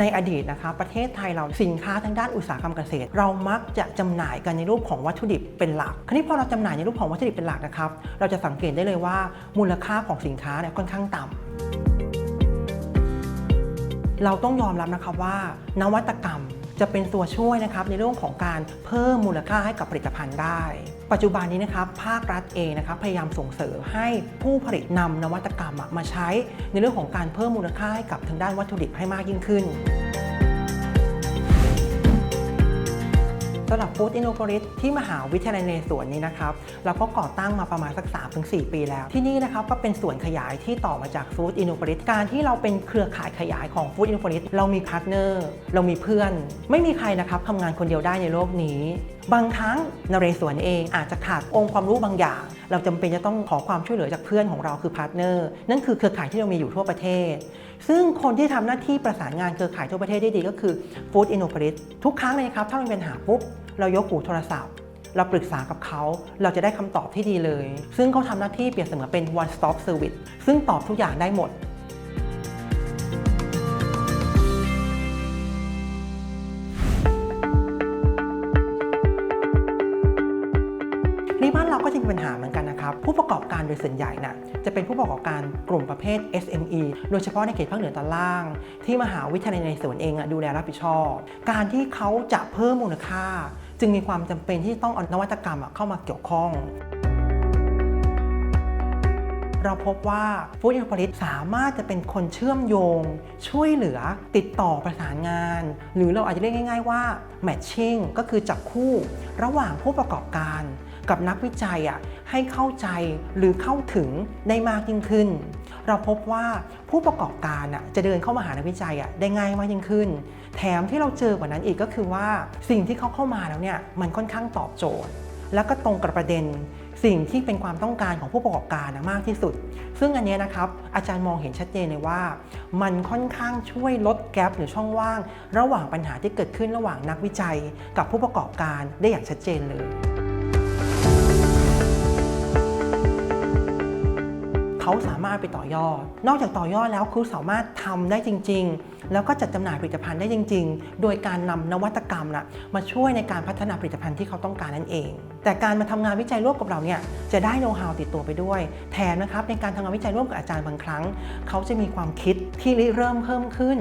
ในอดีตนะคะประเทศไทยเราสินค้าทางด้านอุตสาหกรรมเกษตร เรามักจะจำหน่ายกันในรูปของวัตถุดิบเป็นหลัก คราวนี้พอเราจำหน่ายในรูปของวัตถุดิบเป็นหลักนะครับ เราจะสังเกตได้เลยว่ามูลค่าของสินค้าเนี่ยค่อนข้างต่ำเราต้องยอมรับนะครับว่านวัตกรรม จะเป็นตัวช่วยนะครับในเรื่องของการเพิ่มมูลค่าให้กับผลิตภัณฑ์ได้ ปัจจุบันนี้นะครับภาครัฐเองนะครับพยายามส่งเสริมให้ผู้ผลิตนำนวัตกรรมมาใช้ในเรื่องของการเพิ่มมูลค่าให้กับทางด้านวัตถุดิบให้มากยิ่งขึ้น สำหรับฟู้ดอินโนโพลิสที่มหาวิทยาลัยนเรศวนนี้นะครับเราก็ก่อตั้งมาประมาณสัก 3-4 ปีแล้ว ที่นี่นะครับก็เป็นส่วนขยายที่ต่อมาจากฟู้ดอินโนโพลิสการที่เราเป็นเครือข่ายขยายของฟู้ดอินโนโพลิสเรามีพาร์ทเนอร์เรามีเพื่อน ไม่มีใครนะครับทำงานคนเดียวได้ในโลกนี้ บางครั้งนเรศวรเองอาจจะขาดองค์ความรู้บางอย่าง เราจำเป็นจะต้องขอความช่วยเหลือจากเพื่อนของเราคือพาร์ทเนอร์นั่นคือเครือข่ายที่เรามีอยู่ทั่วประเทศ ซึ่งคนที่ทำหน้าที่ประสานงานเครือข่ายทั่วประเทศได้ดีก็คือ Food Innopolis ทุกครั้งเลยครับ ถ้ามีปัญหาปุ๊บเรายกหูโทรศัพท์ เราปรึกษากับเขา เราจะได้คำตอบที่ดีเลย ซึ่งเขาทำหน้าที่เปรียบเสมือนเป็น one stop service ซึ่งตอบทุกอย่างได้หมด กันนะครับ ผู้ประกอบการโดยส่วนใหญ่น่ะจะเป็นผู้ประกอบการกลุ่มประเภท SME โดยเฉพาะในเขตภาคเหนือตอนล่าง ที่มหาวิทยาลัยในสวนเองอะดูแลรับผิดชอบ การที่เขาจะเพิ่มมูลค่า จึงมีความจำเป็นที่ต้องเอานวัตกรรมอะเข้ามาเกี่ยวข้องเราพบว่าฟู้ดอินโ o ลิสสามารถจะเป็นคนเชื่อมโยง ช่วยเหลือติดต่อประสานงาน หรือเราอาจจะเรียกง่าย ๆ ว่า matching ก็คือจับคู่ ระหว่างผู้ประกอบการ กับนักวิจัยอะให้เข้าใจหรือเข้าถึงได้มากยิ่งขึ้น เราพบว่าผู้ประกอบการอะจะเดินเข้ามาหานักวิจัยอะได้ง่ายมากยิ่งขึ้น แถมที่เราเจอกว่านั้นอีกก็คือว่าสิ่งที่เขาเข้ามาแล้วเนี่ยมันค่อนข้างตอบโจทย์ แล้วก็ตรงกับประเด็นสิ่งที่เป็นความต้องการของผู้ประกอบการนะมากที่สุด ซึ่งอันนี้นะครับอาจารย์มองเห็นชัดเจนเลยว่า มันค่อนข้างช่วยลดแกลบหรือช่องว่าง ระหว่างปัญหาที่เกิดขึ้นระหว่างนักวิจัย กับผู้ประกอบการได้อย่างชัดเจนเลย เขาสามารถไปต่อยอด นอกจากต่อยอดแล้วคือสามารถทำได้จริง ๆ แล้วก็จัดจำหน่ายผลิตภัณฑ์ได้จริง ๆ โดยการนำนวัตกรรมนะมาช่วยในการพัฒนาผลิตภัณฑ์ที่เขาต้องการนั่นเอง แต่การมาทำงานวิจัยร่วมกับเราเนี่ยจะได้โน้ตฮาวติดตัวไปด้วย แถมนะครับในการทำงานวิจัยร่วมกับอาจารย์บางครั้ง เขาจะมีความคิดที่ริเริ่มเพิ่มขึ้น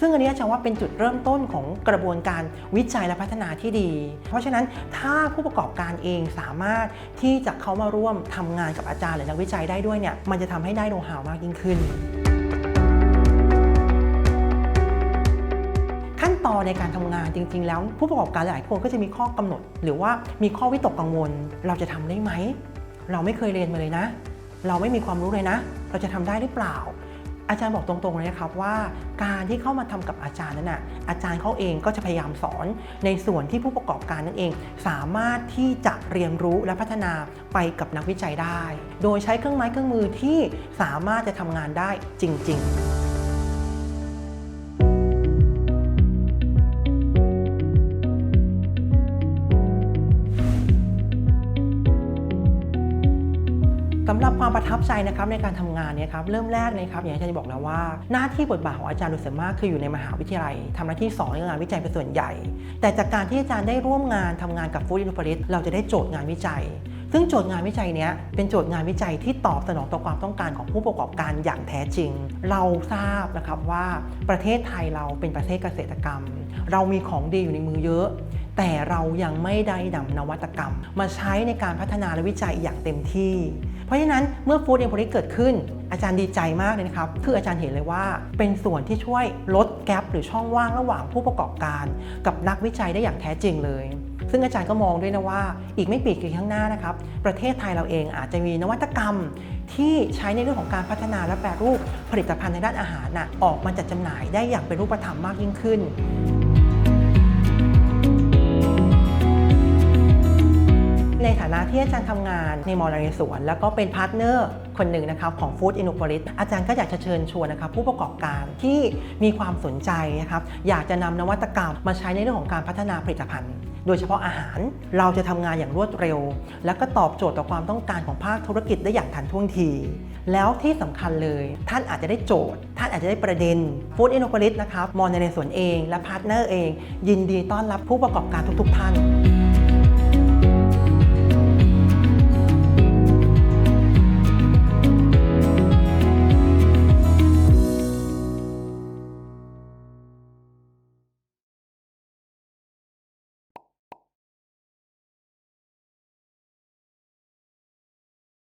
ซึ่งอันนี้อาจารย์ว่าเป็นจุดเริ่มต้นของกระบวนการวิจัยและพัฒนาที่ดี เพราะฉะนั้นถ้าผู้ประกอบการเองสามารถที่จะเข้ามาร่วมทำงานกับอาจารย์หรือนักวิจัยได้ด้วยเนี่ยมันจะทำให้ได้โน้ตฮาวมากยิ่งขึ้น ตอนในการทำงานจริง ๆ แล้ว ผู้ประกอบการหลายคนก็จะมีข้อกำหนด หรือว่ามีข้อวิตกกังวล เราจะทำได้ไหม เราไม่เคยเรียนมาเลยนะ เราไม่มีความรู้เลยนะ เราจะทำได้หรือเปล่า อาจารย์บอกตรงๆเลยนะครับว่า การที่เข้ามาทำกับอาจารย์นั้นน่ะอาจารย์เขาเองก็จะพยายามสอน ในส่วนที่ผู้ประกอบการนั่นเอง สามารถที่จะเรียนรู้และพัฒนาไปกับนักวิจัยได้ โดยใช้เครื่องไม้เครื่องมือที่สามารถจะทำงานได้จริง ๆำหรับความประทับใจนะครับในการทำงานเนี่ยครับเริ่มแรกเลยครับอย่างที่อาจารย์บอกแล้วว่า หน้าที่บทบาทของอาจารย์โดยส่วนมากคืออยู่ในมหาวิทยาลัยทำหน้าที่สอนงานวิจัยเป็นส่วนใหญ่ แต่จากการที่อาจารย์ได้ร่วมงานทำงานกับฟู้ดอินฟลิตเราจะได้โจทย์งานวิจัย ซึ่งโจทย์งานวิจัยนี้เป็นโจทย์งานวิจัยที่ตอบสนองต่อความต้องการของผู้ประกอบการอย่างแท้จริง เราทราบนะครับว่าประเทศไทยเราเป็นประเทศเกษตรกรรม เรามีของดีอยู่ในมือเยอะ แต่เรายังไม่ได้นำนวัตกรรม มาใช้ในการพัฒนาและวิจัยอย่างเต็มที่ เพราะฉะนั้นเมื่อฟู้ดเอ็มโพลิเกิดขึ้น อาจารย์ดีใจมากเลยนะครับ คืออาจารย์เห็นเลยว่า เป็นส่วนที่ช่วยลดแกลบหรือช่องว่างระหว่างผู้ประกอบการ กับนักวิจัยได้อย่างแท้จริงเลยซึ่งอาจารย์ก็มองด้วยนะว่า อีกไม่ปีกี่ข้างหน้านะครับ ประเทศไทยเราเองอาจจะมีนวัตกรรม ที่ใช้ในเรื่องของการพัฒนาและแปรรูปผลิตภัณฑ์ในด้านอาหารน่ะออกมาจัดจำหน่ายได้อย่างเป็นรูปธรรมมากยิ่งขึ้น ในฐานะที่อาจารย์ทำงานในมอลาเรสวน แล้วก็เป็นพาร์ทเนอร์คนหนึ่งนะครับของ Food i n n o p o l i s อาจารย์ก็อยากจะเชิญชวนนะครับผู้ประกอบการที่มีความสนใจนะครับอยากจะนำนวัตกรรมมาใช้ในเรื่องของการพัฒนาผลิตภัณฑ์ โดยเฉพาะอาหารเราจะทำงานอย่างรวดเร็ว และก็ตอบโจทย์ต่อความต้องการของภาคธุรกิจได้อย่างทันท่วงที แล้วที่สำคัญเลยท่านอาจจะได้โจทย์ ท่านอาจจะได้ประเด็นฟู้ดอินโนกริสนะครับมองในในส่วนเอง และพาร์ทเนอร์เอง ยินดีต้อนรับผู้ประกอบการทุก ๆ ท่าน